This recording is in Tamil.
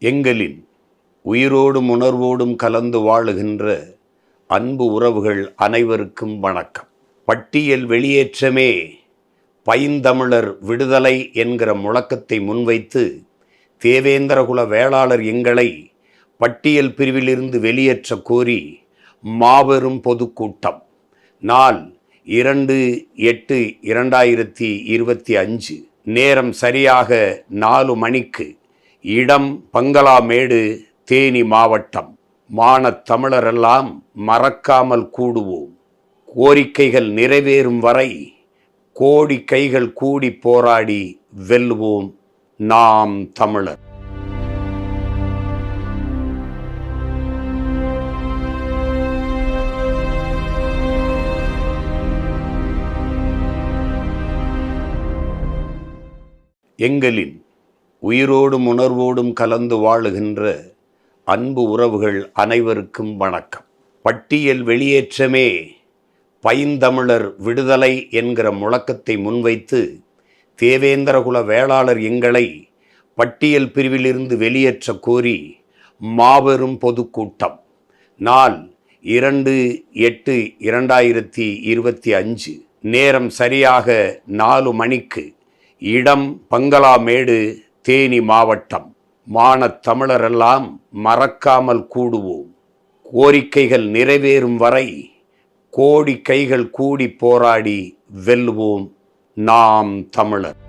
எங்களின் உயிரோடும் உணர்வோடும் கலந்து வாழுகின்ற அன்பு உறவுகள் அனைவருக்கும் வணக்கம். பட்டியல் வெளியேற்றமே பைந்தமிழர் விடுதலை என்கிற முழக்கத்தை முன்வைத்து தேவேந்திரகுல வேளாளர் எங்களை பட்டியல் பிரிவிலிருந்து வெளியேற்ற கோரி மாபெரும் பொதுக்கூட்டம். நாள் இரண்டு எட்டு இரண்டாயிரத்தி இருபத்தி அஞ்சு. நேரம் சரியாக நாலு மணிக்கு இடம் பங்களாமேடு தேனி மாவட்டம். மானத் தமிழரெல்லாம் மறக்காமல் கூடுவோம். கோரிக்கைகள் நிறைவேறும் வரை கோடி கைகள் கூடி போராடி வெல்லுவோம் நாம் தமிழர். எங்களின் உயிரோடும் உணர்வோடும் கலந்து வாழுகின்ற அன்பு உறவுகள் அனைவருக்கும் வணக்கம். பட்டியல் வெளியேற்றமே பைந்தமிழர் விடுதலை என்கிற முழக்கத்தை முன்வைத்து தேவேந்திரகுல வேளாளர் எங்களை பட்டியல் பிரிவிலிருந்து வெளியேற்ற கோரி மாபெரும் பொதுக்கூட்டம். நாள் இரண்டு எட்டு இரண்டாயிரத்தி இருபத்தி அஞ்சு. நேரம் சரியாக நாலு மணிக்கு இடம் பங்களாமேடு தேனி மாவட்டம். மானத் தமிழரெல்லாம் மறக்காமல் கூடுவோம். கோரிக்கைகள் நிறைவேறும் வரை கோடி கைகள் கூடி போராடி வெல்லுவோம் நாம் தமிழர்.